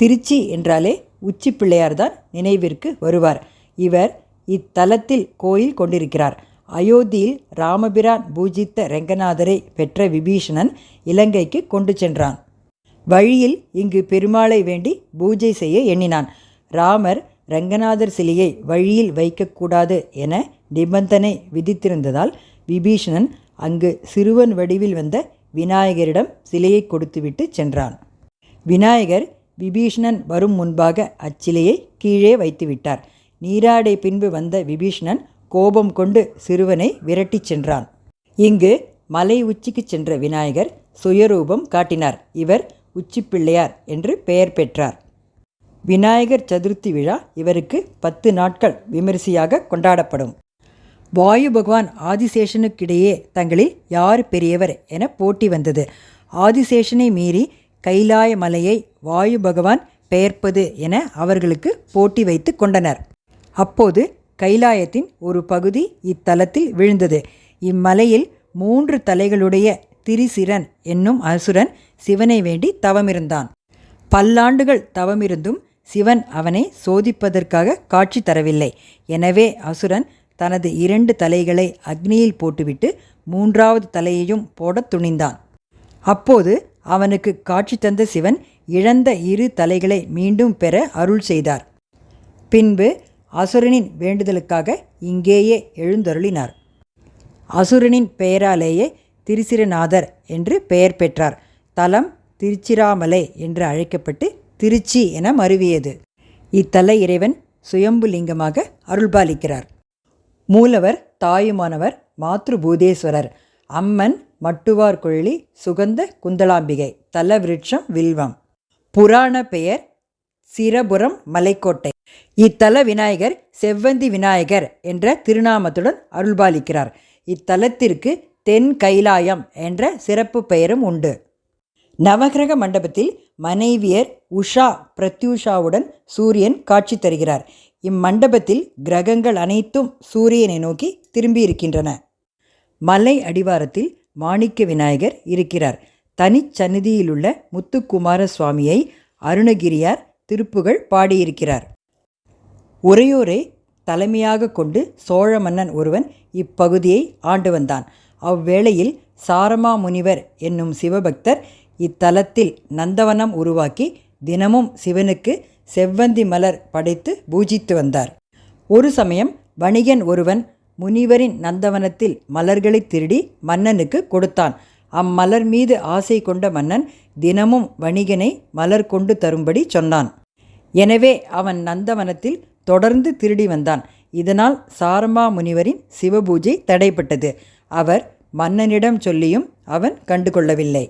திருச்சி என்றாலே உச்சி பிள்ளையார்தான் நினைவிற்கு வருவார். இவர் இத்தலத்தில் கோயில் கொண்டிருக்கிறார். அயோத்தியில் ராமபிரான் பூஜித்த ரெங்கநாதரை பெற்ற விபீஷணன் இலங்கைக்கு கொண்டு சென்றான். வழியில் இங்கு பெருமாளை வேண்டி பூஜை செய்ய எண்ணினான். ராமர் ரங்கநாதர் சிலையை வழியில் வைக்கக்கூடாது என நிபந்தனை விதித்திருந்ததால் விபீஷணன் அங்கு சிறுவன் வடிவில் வந்த விநாயகரிடம் சிலையை கொடுத்துவிட்டு சென்றான். விநாயகர் விபீஷணன் வரும் முன்பாக அச்சிலையை கீழே வைத்துவிட்டார். நீராடை பின்பு வந்த விபீஷணன் கோபம் கொண்டு சிறுவனை விரட்டிச் சென்றான். இங்கு மலை உச்சிக்கு சென்ற விநாயகர் சுயரூபம் காட்டினார். இவர் உச்சிப்பிள்ளையார் என்று பெயர் பெற்றார். விநாயகர் சதுர்த்தி விழா இவருக்கு பத்து நாட்கள் விமரிசையாக கொண்டாடப்படும். வாயு பகவான் ஆதிசேஷனுக்கிடையே தங்களில் யார் பெரியவர் என போட்டி வந்தது. ஆதிசேஷனை மீறி கைலாய மலையை வாயு பகவான் பெயர்ப்பது என அவர்களுக்கு போட்டி வைத்து கொண்டனர். அப்போது கைலாயத்தின் ஒரு பகுதி இத்தலத்தில் விழுந்தது. இம்மலையில் மூன்று தலைகளுடைய திரிசிரன் என்னும் அசுரன் சிவனை வேண்டி தவமிருந்தான். பல்லாண்டுகள் தவமிருந்தும் சிவன் அவனை சோதிப்பதற்காக காட்சி தரவில்லை. எனவே அசுரன் தனது இரண்டு தலைகளை அக்னியில் போட்டுவிட்டு மூன்றாவது தலையையும் போடத் துணிந்தான். அப்போது அவனுக்கு காட்சி தந்த சிவன் இழந்த இரு தலைகளை மீண்டும் பெற அருள் செய்தார். பின்பு அசுரனின் வேண்டுதலுக்காக இங்கேயே எழுந்தருளினார். அசுரனின் பெயராலேயே திருசிரநாதர் என்று பெயர் பெற்றார். தலம் திருச்சிராமலை என்று அழைக்கப்பட்டு திருச்சி என மருவியது. இத்தல இறைவன் சுயம்புலிங்கமாக அருள்பாலிக்கிறார். மூலவர் தாயுமானவர் மாத்ருபூதேஸ்வரர் அம்மன் மட்டுவார் குழலி சுகந்த குந்தலாம்பிகை தல விருட்சம் வில்வம். புராண பெயர் சிரபுரம் மலைக்கோட்டை. இத்தல விநாயகர் செவ்வந்தி விநாயகர் என்ற திருநாமத்துடன் அருள்பாலிக்கிறார். இத்தலத்திற்கு தென் கைலாயம் என்ற சிறப்பு பெயரும் உண்டு. நவகிரக மண்டபத்தில் மனைவியர் உஷா பிரத்யூஷாவுடன் சூரியன் காட்சி தருகிறார். இம்மண்டபத்தில் கிரகங்கள் அனைத்தும் சூரியனை நோக்கி திரும்பியிருக்கின்றன. மலை அடிவாரத்தில் மாணிக்க விநாயகர் இருக்கிறார். தனிச்சந்நிதியிலுள்ள முத்துக்குமார சுவாமியை அருணகிரியார் திருப்புகழ் பாடியிருக்கிறார். உறையூரை தலைமையாக கொண்டு சோழ மன்னன் ஒருவன் இப்பகுதியை ஆண்டு வந்தான். அவ்வேளையில் சாரமா முனிவர் என்னும் சிவபக்தர் இத்தலத்தில் நந்தவனம் உருவாக்கி தினமும் சிவனுக்கு செவ்வந்தி மலர் படைத்து பூஜித்து வந்தார். ஒரு சமயம் வணிகன் ஒருவன் முனிவரின் நந்தவனத்தில் மலர்களை திருடி மன்னனுக்கு கொடுத்தான். அம்மலர் மீது ஆசை கொண்ட மன்னன் தினமும் வணிகனை மலர் கொண்டு தரும்படி சொன்னான். எனவே அவன் நந்தவனத்தில் தொடர்ந்து திருடி வந்தான். இதனால் சாரமா முனிவரின் சிவபூஜை தடைப்பட்டது அவர் மன்னனிடம் சொல்லியும் அவன் கண்டுகொள்ளவில்லை.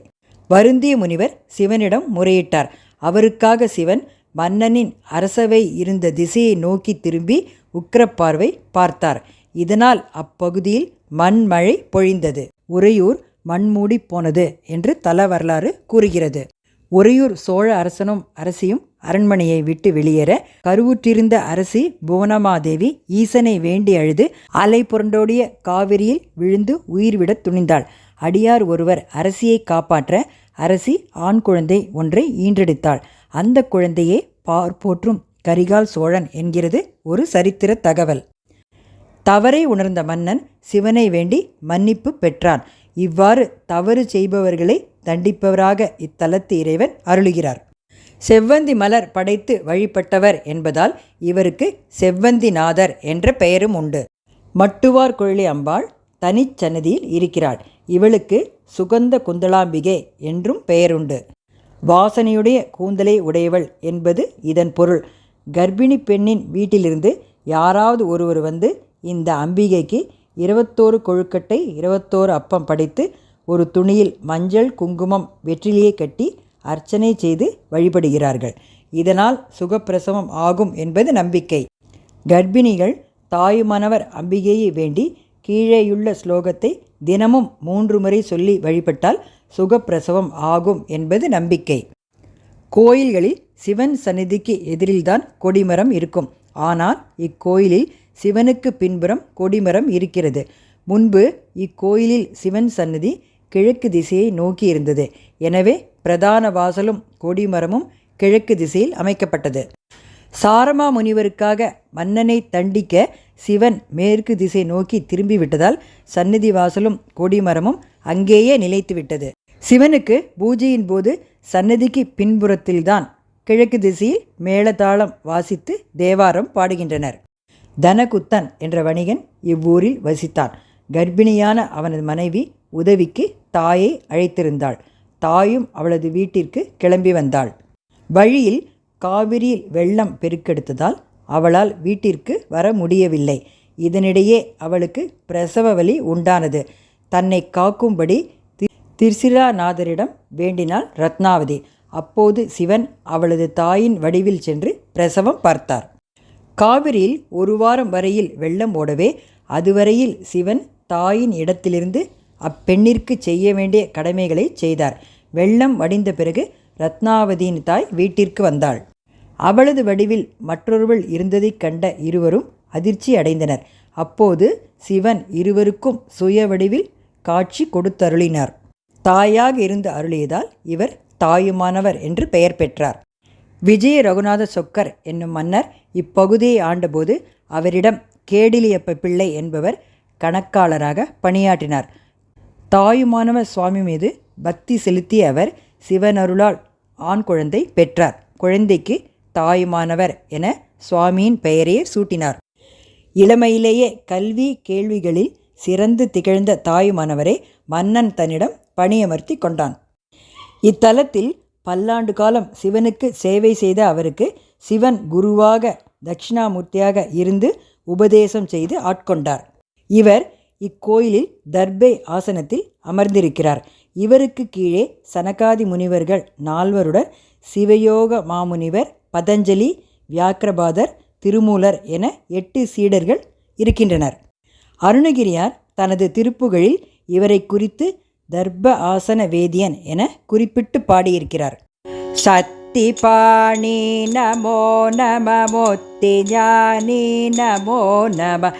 வருந்திய முனிவர் சிவனிடம் முறையிட்டார். அவருக்காக சிவன் மன்னனின் அரசவை இருந்த திசையை நோக்கி திரும்பி உக்கிரப்பார்வை பார்த்தார். இதனால் அப்பகுதியில் மண்மழை பொழிந்தது. உறையூர் மண்மூடி போனது என்று தல வரலாறு கூறுகிறது. உறையூர் சோழ அரசனும் அரசியும் அரண்மனையை விட்டு வெளியேற கருவுற்றிருந்த அரசி புவனமாதேவி ஈசனை வேண்டி அழுது அலை புரண்டோடிய காவிரியில் விழுந்து உயிர்விடத் துணிந்தாள். அடியார் ஒருவர் அரசியை காப்பாற்ற அரசி ஆண் குழந்தை ஒன்றை ஈன்றெடுத்தாள். அந்த குழந்தையே பார் போற்றும் கரிகால் சோழன் என்கிறது ஒரு சரித்திர தகவல். தவறை உணர்ந்த மன்னன் சிவனை வேண்டி மன்னிப்பு பெற்றான். இவ்வாறு தவறு செய்பவர்களை தண்டிப்பவராக இத்தலத்து இறைவன் அருளுகிறார். செவ்வந்தி மலர் படைத்து வழிபட்டவர் என்பதால் இவருக்கு செவ்வந்திநாதர் என்ற பெயரும் உண்டு. மட்டுவார் குழலி அம்பாள் தனிச்சன்னதியில் இருக்கிறாள். இவளுக்கு சுகந்த குந்தளாம்பிகை என்றும் பெயருண்டு. வாசனையுடைய கூந்தலை உடையவள் என்பது இதன் பொருள். கர்ப்பிணி பெண்ணின் வீட்டிலிருந்து யாராவது ஒருவர் வந்து இந்த அம்பிகைக்கு இருபத்தோரு கொழுக்கட்டை இருபத்தோரு அப்பம் படைத்து ஒரு துணியில் மஞ்சள் குங்குமம் வெற்றிலேயே கட்டி அர்ச்சனை செய்து வழிபடுகிறார்கள். இதனால் சுகப்பிரசவம் ஆகும் என்பது நம்பிக்கை. கர்ப்பிணிகள் தாயுமானவர் அம்பிகையை வேண்டி கீழேயுள்ள ஸ்லோகத்தை தினமும் மூன்று முறை சொல்லி வழிபட்டால் சுகப்பிரசவம் ஆகும் என்பது நம்பிக்கை. கோயில்களில் சிவன் சந்நிதிக்கு எதிரில்தான் கொடிமரம் இருக்கும். ஆனால் இக்கோயிலில் சிவனுக்கு பின்புறம் கொடிமரம் இருக்கிறது. முன்பு இக்கோயிலில் சிவன் சன்னதி கிழக்கு திசையை நோக்கி இருந்தது. எனவே பிரதான வாசலும் கொடிமரமும் கிழக்கு திசையில் அமைக்கப்பட்டது. சாரமா முனிவருக்காக மன்னனை தண்டிக்க சிவன் மேற்கு திசை நோக்கி திரும்பிவிட்டதால் சந்நிதி வாசலும் கொடிமரமும் அங்கேயே நிலைத்துவிட்டது. சிவனுக்கு பூஜையின் போது சன்னதிக்கு பின்புறத்தில்தான் கிழக்கு திசையில் மேளதாளம் வாசித்து தேவாரம் பாடுகின்றனர். தனகுத்தன் என்ற வணிகன் இவ்வூரில் வசித்தான் கர்ப்பிணியான அவனது மனைவி உதவிக்கு தாயை அழைத்திருந்தாள். தாயும் அவளது வீட்டிற்கு கிளம்பி வந்தாள். வழியில் காவிரியில் வெள்ளம் பெருக்கெடுத்ததால் அவளால் வீட்டிற்கு வர முடியவில்லை. இதனிடையே அவளுக்கு பிரசவ வலி உண்டானது. தன்னை காக்கும்படி திருசிராநாதரிடம் வேண்டினாள் ரத்னாவதி. அப்போது சிவன் அவளது தாயின் வடிவில் சென்று பிரசவம் பார்த்தார். காவிரியில் ஒரு வாரம் வரையில் வெள்ளம் ஓடவே அதுவரையில் சிவன் தாயின் இடத்திலிருந்து அப்பெண்ணிற்கு செய்ய வேண்டிய கடமைகளை செய்தார். வெள்ளம் வடிந்த பிறகு ரத்னாவதியின் தாய் வீட்டிற்கு வந்தாள். அவளது வடிவில் மற்றொருவள் இருந்ததைக் கண்ட இருவரும் அதிர்ச்சி அடைந்தனர். அப்போது சிவன் இருவருக்கும் சுய வடிவில் காட்சி கொடுத்தருளினார். தாயாக இருந்து அருளியதால் இவர் தாயுமானவர் என்று பெயர் பெற்றார். விஜய ரகுநாத சொக்கர் என்னும் மன்னர் இப்பகுதியை ஆண்டபோது அவரிடம் கேடிலியப்ப பிள்ளை என்பவர் கணக்காளராக பணியாற்றினார். தாயுமானவ சுவாமி மீது பக்தி செலுத்திய அவர் சிவனருளால் ஆண் குழந்தை பெற்றார். குழந்தைக்கு தாயுமானவர் என சுவாமியின் பெயரையே சூட்டினார். இளமையிலேயே கல்வி கேள்விகளில் சிறந்து திகழ்ந்த தாயுமானவரை மன்னன் தன்னிடம் பணியமர்த்தி கொண்டான். இத்தலத்தில் பல்லாண்டு காலம் சிவனுக்கு சேவை செய்த அவருக்கு சிவன் குருவாக தட்சிணாமூர்த்தியாக இருந்து உபதேசம் செய்து ஆட்கொண்டார். இவர் இக்கோயிலில் தர்பை ஆசனத்தில் அமர்ந்திருக்கிறார். இவருக்கு கீழே சனகாதி முனிவர்கள் நால்வருடன் சிவயோக மாமுனிவர் பதஞ்சலி வியாக்கிரபாதர் திருமூலர் என எட்டு சீடர்கள் இருக்கின்றனர். அருணகிரியார் தனது திருப்புகளில் இவரை குறித்து தர்ப ஆசன வேதியன் என குறிப்பிட்டு பாடியிருக்கிறார். சத்தி பாணி நமோ நம மொத்தி ஞானி நமோ நம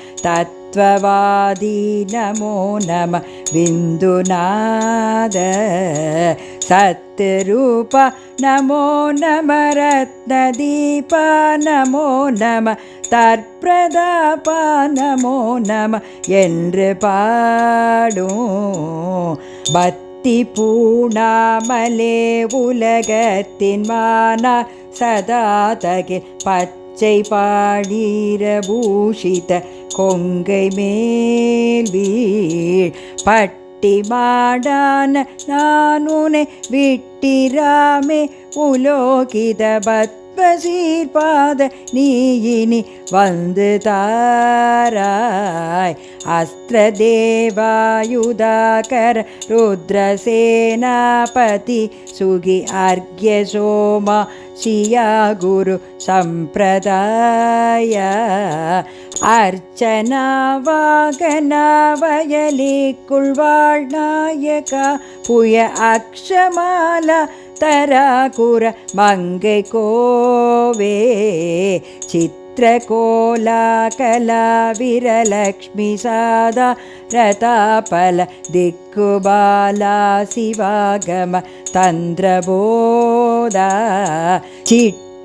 தத்வவாதி நமோ நம விந்துநாத சத்ரூப நமோ நம ரத்னதீப நமோ நம தற்பிரதாபா நமோ நம என்று பாடும் பக்தி பூணாமலே உலகத்தின் மானா சதா தகில் பச்சை பாடீர பூஷித கொங்கை மேல் வீழ். பட்டி மாடான நானுனை விட்டிராமே. உலோகித பத் சீர்பாத நீ இனி வந்து தாராய். அஸ்திர தேவாயுதாகர ருத்ரசேனாபதி சுகி அர்க்ய சோமா சியா குரு சம்பிரதாய. அர்ச்சனா வாகனா வயலிக்குள் வாழ்நாயகா புய அக்ஷமாலா तराकुरमको वे चित्रकोला कला विरलक्ष्मि रतापल दिक्कुबाला शिवागम तन्द्रबोधा चिट्टनादासिरामल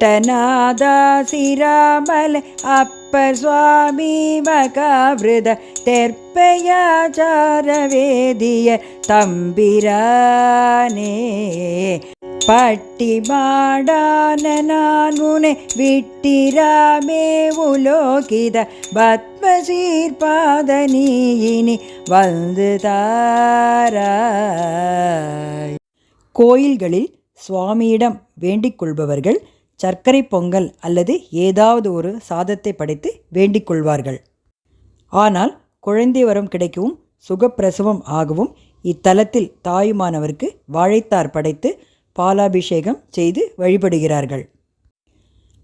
अप्प स्वामी मकावृद तर्पया चार பட்டி மாடான நான் உனை விட்டிராமே உலோகித பத்மசீர்பாத நீ இனி வந்து தாராய். கோயில்களில் சுவாமியிடம் வேண்டிக் கொள்பவர்கள் சர்க்கரை பொங்கல் அல்லது ஏதாவது ஒரு சாதத்தை படைத்து வேண்டிக் கொள்வார்கள். ஆனால் குழந்தை வரம் கிடைக்கவும் சுகப்பிரசவம் ஆகவும் இத்தலத்தில் தாயுமானவருக்கு வாழைத்தார் படைத்து பாலாபிஷேகம் செய்து வழிபடுகிறார்கள்.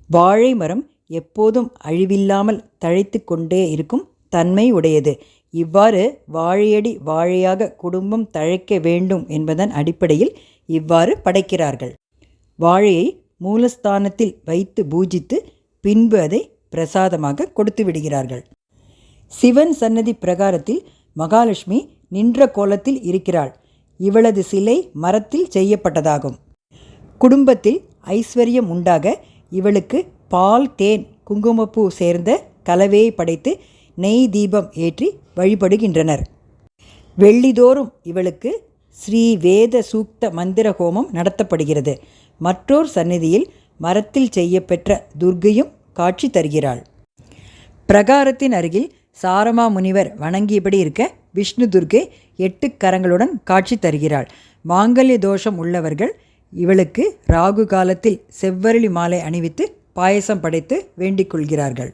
வாழை மரம் எப்போதும் அழிவில்லாமல் தழைத்து கொண்டே இருக்கும் தன்மை உடையது. இவ்வாறு வாழையடி வாழையாக குடும்பம் தழைக்க வேண்டும் என்பதன் அடிப்படையில் இவ்வாறு படைக்கிறார்கள். வாழையை மூலஸ்தானத்தில் வைத்து பூஜித்து பின்பு அதை பிரசாதமாக கொடுத்து விடுகிறார்கள். சிவன் சன்னதி பிரகாரத்தில் மகாலட்சுமி நின்ற கோலத்தில் இருக்கிறாள். இவளது சிலை மரத்தில் செய்யப்பட்டதாகும். குடும்பத்தில் ஐஸ்வர்யம் உண்டாக இவளுக்கு பால் தேன் குங்குமப்பூ சேர்ந்த கலவையை படைத்து நெய் தீபம் ஏற்றி வழிபடுகின்றனர். வெள்ளிதோறும் இவளுக்கு ஸ்ரீ வேத சூக்த மந்திர ஹோமம் நடத்தப்படுகிறது. மற்றோர் சந்நிதியில் மரத்தில் செய்யப்பெற்ற துர்க்கையும் காட்சி தருகிறாள். பிரகாரத்தின் அருகில் சாரமா முனிவர் வணங்கியபடி இருக்க விஷ்ணு துர்க்கை எட்டு கரங்களுடன் காட்சி தருகிறாள். மாங்கல்ய தோஷம் உள்ளவர்கள் இவளுக்கு ராகு காலத்தில் செவ்வரளி மாலை அணிவித்து பாயசம் படைத்து வேண்டிக் கொள்கிறார்கள்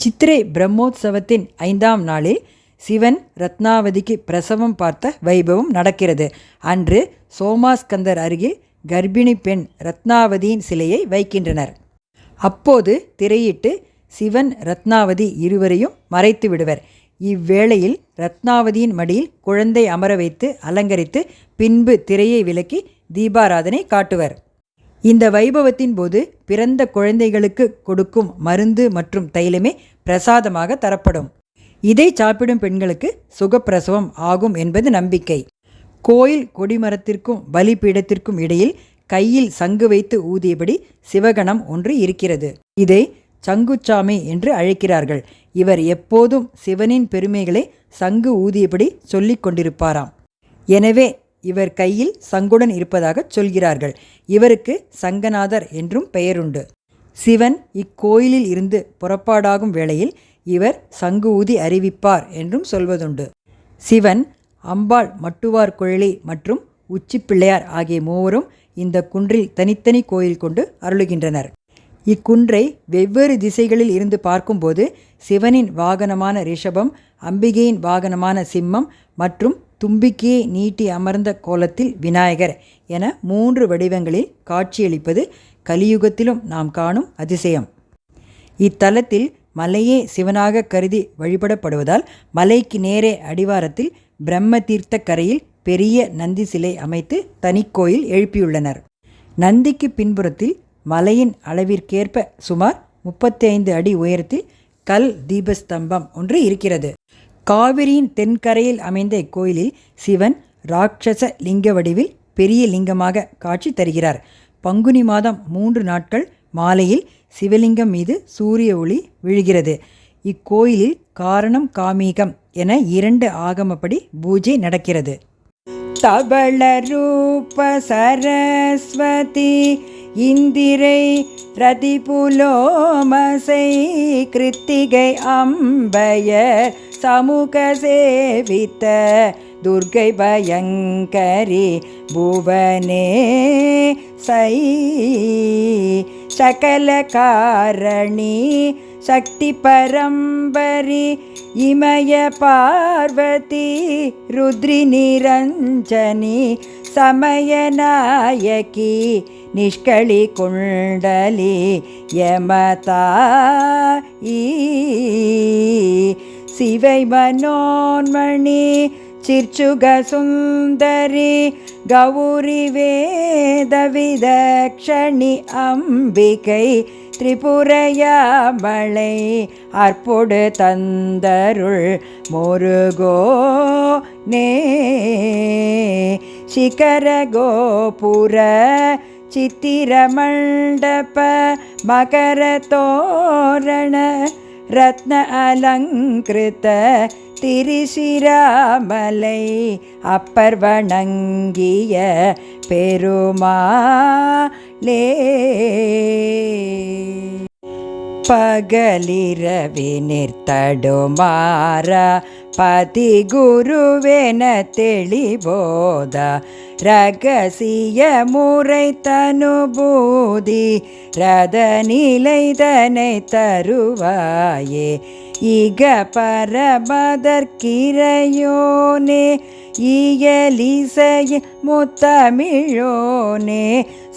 சித்திரை பிரம்மோத்சவத்தின் ஐந்தாம் நாளில் சிவன் ரத்னாவதிக்கு பிரசவம் பார்த்த வைபவம் நடக்கிறது. அன்று சோமாஸ்கந்தர் அருகில் கர்ப்பிணி பெண் ரத்னாவதியின் சிலையை வைக்கின்றனர். அப்போது திரையிட்டு சிவன் ரத்னாவதி இருவரையும் மறைத்து விடுவர். இவ்வேளையில் ரத்னாவதியின் மடியில் குழந்தை அமர வைத்து அலங்கரித்து பின்பு திரையை விலக்கி தீபாராதனை காட்டுவர். இந்த வைபவத்தின் போது பிறந்த குழந்தைகளுக்கு கொடுக்கும் மருந்து மற்றும் தைலமே பிரசாதமாக தரப்படும். இதை சாப்பிடும் பெண்களுக்கு சுகப்பிரசவம் ஆகும் என்பது நம்பிக்கை. கோயில் கொடிமரத்திற்கும் பலிபீடத்திற்கும் இடையில் கையில் சங்கு வைத்து ஊதியபடி சிவகணம் ஒன்று இருக்கிறது. இதை சங்குச்சாமி என்று அழைக்கிறார்கள். இவர் எப்போதும் சிவனின் பெருமைகளை சங்கு ஊதியபடி சொல்லிக் கொண்டிருப்பாராம். எனவே இவர் கையில் சங்குடன் இருப்பதாக சொல்கிறார்கள். இவருக்கு சங்கநாதர் என்றும் பெயருண்டு. சிவன் இக்கோயிலில் இருந்து புறப்பாடாகும் வேளையில் இவர் சங்கு ஊதி அறிவிப்பார் என்றும் சொல்வதுண்டு. சிவன் அம்பாள் மட்டுவார் குழலி மற்றும் உச்சிப்பிள்ளையார் ஆகிய மூவரும் இந்த குன்றில் தனித்தனி கோயில் கொண்டு அருளுகின்றனர். இக்குன்றை வெவ்வேறு திசைகளில் இருந்து பார்க்கும்போது சிவனின் வாகனமான ரிஷபம் அம்பிகையின் வாகனமான சிம்மம் மற்றும் தும்பிக்கையை நீட்டி அமர்ந்த கோலத்தில் விநாயகர் என மூன்று வடிவங்களில் காட்சியளிப்பது கலியுகத்திலும் நாம் காணும் அதிசயம். இத்தலத்தில் மலையே சிவனாக கருதி வழிபடப்படுவதால் மலைக்கு நேரே அடிவாரத்தில் பிரம்ம தீர்த்த கரையில் பெரிய நந்தி சிலை அமைத்து தனிக்கோயில் எழுப்பியுள்ளனர். நந்திக்கு பின்புறத்தில் மலையின் அளவிற்கேற்ப சுமார் முப்பத்தைந்து அடி உயரத்தில் கல் தீபஸ்தம்பம் ஒன்று இருக்கிறது. காவிரியின் தென்கரையில் அமைந்த இக்கோயிலில் சிவன் ராட்சச லிங்க வடிவில் பெரிய லிங்கமாக காட்சி தருகிறார். பங்குனி மாதம் மூன்று நாட்கள் மாலையில் சிவலிங்கம் மீது சூரிய ஒளி விழுகிறது. இக்கோயிலில் காரணம் காமீகம் என இரண்டு ஆகமப்படி பூஜை நடக்கிறது. தபள ரூப சரஸ்வதி இந்திரை ரதிபுலோமசை கிருத்திகை அம்பயர் சமூக சேவித்த துர்கை பயங்கரி புவனே சை. சகல காரணி சக்தி பரம்பரி இமய பார்வதி ருத்ரி நிரஞ்சனி ಸಮಯನಾಯಕಿ ನಿಷ್ಕಳಿ ಕುಂಡಲಿ ಯಮತಾಯಿ சிவை மனோன்மணி சிற்சுக சுந்தரி கௌரி வேத விதக்ஷணி அம்பிகை திரிபுரையாமலை அற்பொடு தந்தருள் முருகோனே சிகர கோபுர சித்திரமண்டப மகர தோரண ரத்ன அலங்கிருத்த திரிசிராமலை அப்பர் வணங்கிய பெருமா பெருமாளே பகலிரவி தடுமாற பதி குருவென தெளிபோத. ரகசிய முறை தனுபூதி. ரத நிலைதனை தருவாயே. இக பரபதற்கிரையோனே இயலிசைய முத்தமிழோனே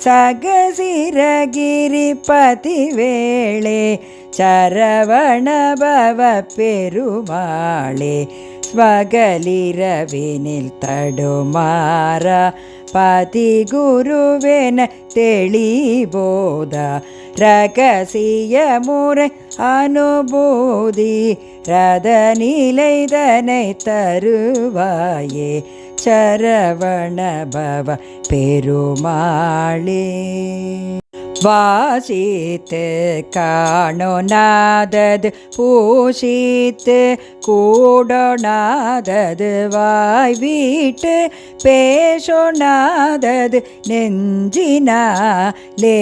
சகசிரகிரி பதிவேளே சரவணபவ பெருமாளே ஸ்வகலிரவினில் தடுமாறா பதி குருவென தெளிபோத ரகசிய முறை அனுபூதி ரத நிலைதனை தருவாயே சரவண பவ பெருமாளே. வாசித்து காணோனாதது பூசித்து கூடோனாதது வாய் வீட்டு பேசோனாதது நெஞ்சினாலே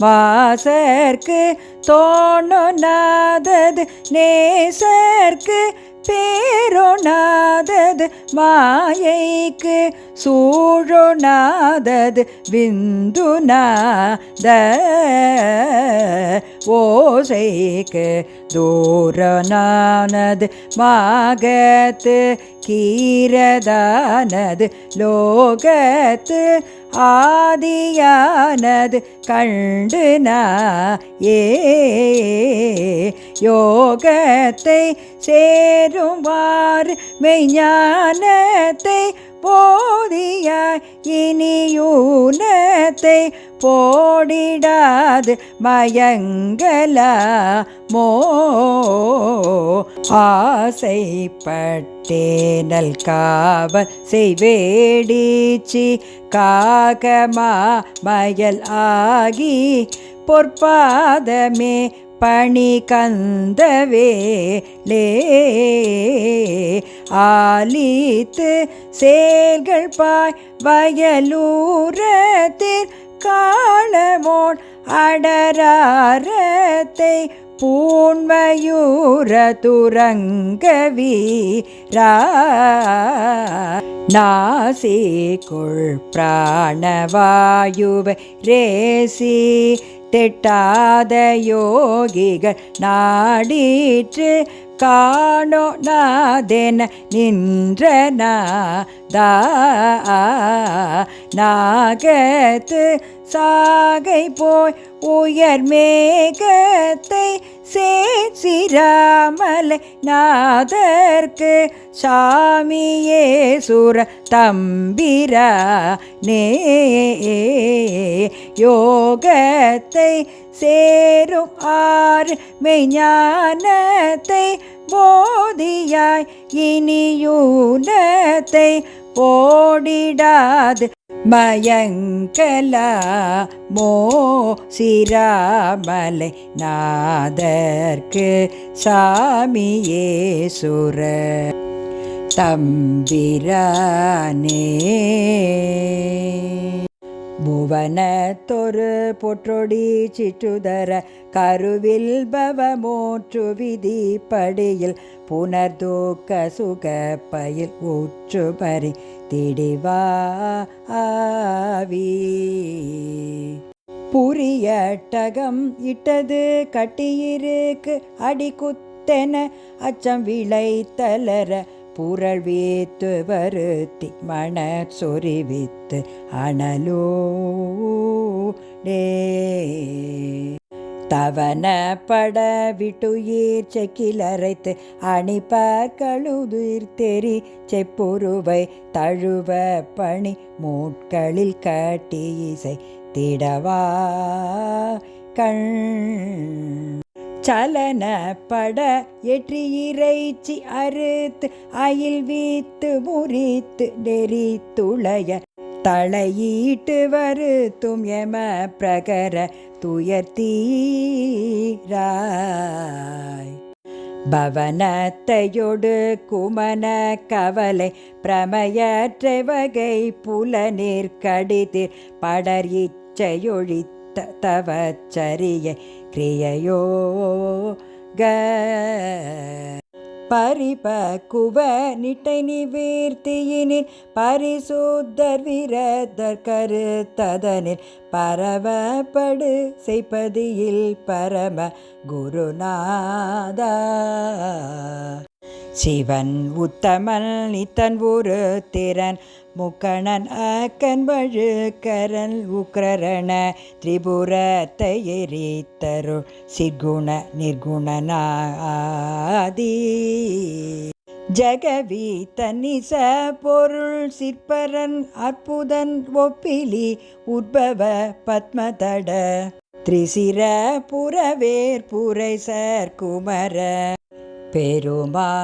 வாசர்க்கு தோணோனாதது நேசர்க்கு பேரொணாதது மாயைக்கு சூழொணாதது விந்துநாத ஓசைக்கு தூரனானது மாகத்து கீரதானது லோகத்து ஆதியானது கண்டு ஏ யோகத்தை சேருவார் மெய்ஞானத்தை போதிய இனியூனத்தை போடிடாது மயங்கலா மோ. ஆசைப்பட்டேனல் காவ செய்வேடிச்சி காகமா மயல் ஆகி பொற்பாதமே பணி கந்தவேலே ஆலித்து செயல்கள் பாய் வயலூரத்தில் காலமோன் அடராரத்தை பூண்மயூர துரங்கவீரா நாசிக்குள் பிராணவாயுவை ரேசி திட்டாத யோகிகள் நாடிற்று காணோ நாதென நின்ற நாதா நாகத்து சாகை போய் உயர் மேகத்தை சேசிராமலை நாதற்கு சாமியே சுர தம்பிரா நே யோகத்தை சேரும் ஆறு மெஞானத்தை போதியாய் இனியூனத்தை போடிடாது மயங்கலா மோ சிராமலை நாதர்க்கு சாமியே சுர தம்பிரானே. புவனத்தொரு பொற்றொடி சிற்றுதர கருவில் பவமோற்று விதி படியில் புனர்தூக்க சுக பயில் ஊற்று பறி திடிவாவி புரியட்டகம் இட்டது கட்டியிருக்கு அடி குத்தென அச்சம் விளைத்தலர புரள் வீத்து வருத்தி மண சொறிவித்து அனலோ டே தவன பட விட்டுயிர் செக்கிலரைத்து அணிப்பார் கழுதுயிர் தெரி செப்புருவை தழுவ பணி மூட்களில் கட்டி இசை திடவா. கண் சலனப்பட எற்றி இறைச்சி அறுத்து அயில் வீத்து முறித்து நெறி துளைய தலையீட்டு வருத்தும் எம பிரகர துயர்த்தீராய். பவனத்தையொடு குமன கவலை பிரமயற்ற வகை புலநீர் கடிதிர். படர் இச்சையொழித்த தவச்சரிய கிரியையோ க பரிபக்குவ நிட்டை நிவீர்த்தியினில் பரிசுத்தர் வீரத்தர் கருத்ததனில் பரவப்படு செய்ப்பதியில் பரம குருநாதா. சிவன் உத்தமன் நித்தன் ஒரு திறன். முக்கணன் அக்கன் வழுக்கரன் உக்ரரண திரிபுரத்தை எரித்தருள். சிற்குண நிர்குணனாதி. ஜகவி தன்னிச பொருள் சிற்பரன் அற்புதன் ஒப்பிலி உற்பவ பத்மதட. திரிசிர புறவேற்புரை சர் குமர. பெருமாளே.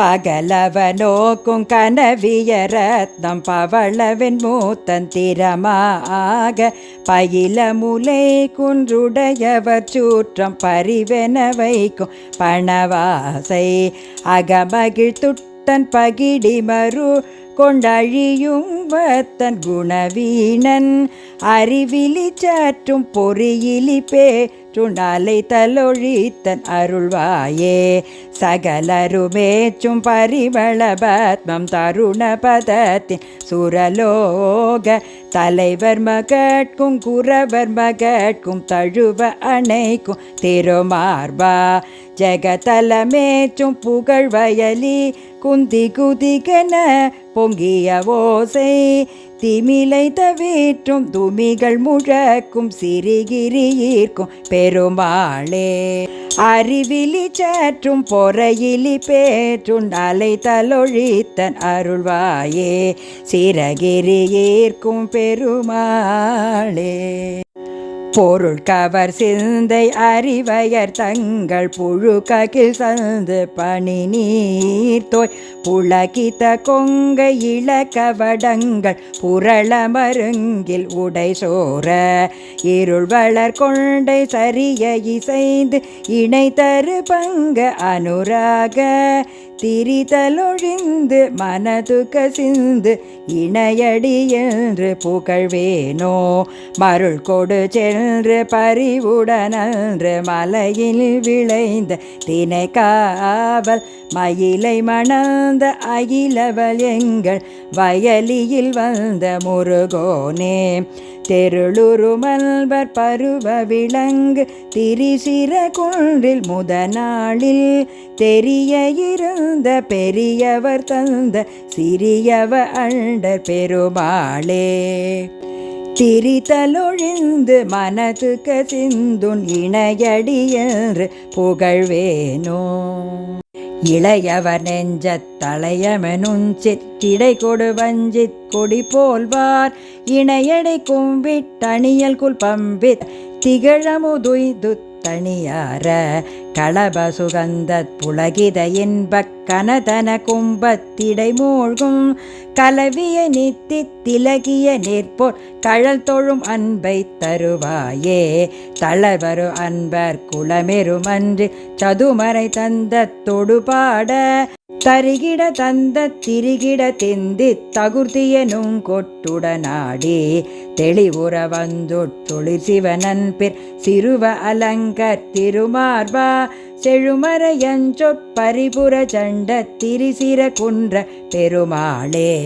பகலவனோக்கும் கனவிய ரத்னம் பவளவன் மூத்தன் திறமாக பயில முலை குன்றுடையவர் சூற்றம் பறிவென வைக்கும் பணவாசை அகமகிழ் துட்டன் பகிடி மறு கொண்டழியும் வத்தன் குணவீணன். அறிவிலி சாற்றும் பொறியிலி பே பேற்றுணாலை தலொழித்தன் அருள்வாயே சகலருமேச்சும் பரிமள பத்மம் தருண பதத்தின் சுரலோக தலைவர் மகட்கும் குறவர் மகட்கும் தழுவ அணைக்கும் திருமார்பா ஜெகதலமேச்சும் புகழ் வயலி குந்தி குதிகன பொங்கிய ஓசை திமிலை தவிற்றும் துமிகள் முழக்கும் சிறுகிரியிற்கும் பெருமாளே. அறிவிலி சாற்றும் பொறையிலி பேற்றும் அலை தலொழித்தன் அருள்வாயே. சிறகிரி பெருமாளே. பொருள் கவர் சிந்தை அறிவையர் தங்கள் புழுககில் சந்து பணி நீர்த்தோய் புலகித்த கொங்கை இளக்கவடங்கள் புரள மருங்கில் உடை சோர. இருள் வளர் கொண்டை சரிய இசைந்து இணை தரு பங்க அனுராக. திரிதலொழிந்து மனது கசிந்து இணையடி என்று புகழ்வேனோ? மருள் கொடு சென்று பறிவுடனன்று மலையில் விளைந்த தினை காவல் மயிலை மணந்த அகிலவல் எங்கள் வயலியில் வந்த முருகோனே. தெருளுருமல்வர் பருவ விலங்கு திரிசிற குன்றில் முத நாளில் தெரிய இருந்த பெரியவர் தந்த சிறியவ அண்டர் பெருமாளே. திரிதலொழிந்து மனதுக்கு சிந்துன் இணையடி என்று புகழ்வேனோ. இளையவர் நெஞ்ச தலையமெனும் சிற்றிடை கொடு வஞ்சித் கொடி போல்வார். இணையடை கும்பிட்டணியல் குல் பம்பித் திகழமுதுய்து தனியார களப சுகந்தத் புலகித இன்பக் கனதன கும்பத்திடை மூழ்கும். கலவிய நித்தி திலகிய நிற்போர் கழல் தொழும் அன்பை தருவாயே. தளர்வரு அன்பர் குளமெருமன்று சதுமறை தந்த தொடுபாட தரிகிட தந்த திரிகிட திந்தி தகுர்த்தியனும் கொட்டுடனாடி தெளிவுற வந்தொட்டொளி சிவனன் பிற் சிறுவ அலங்க திருமார்பா. செழுமறையஞ்சொற் பரிபுர சண்ட திரிசிர குன்ற பெருமாளே.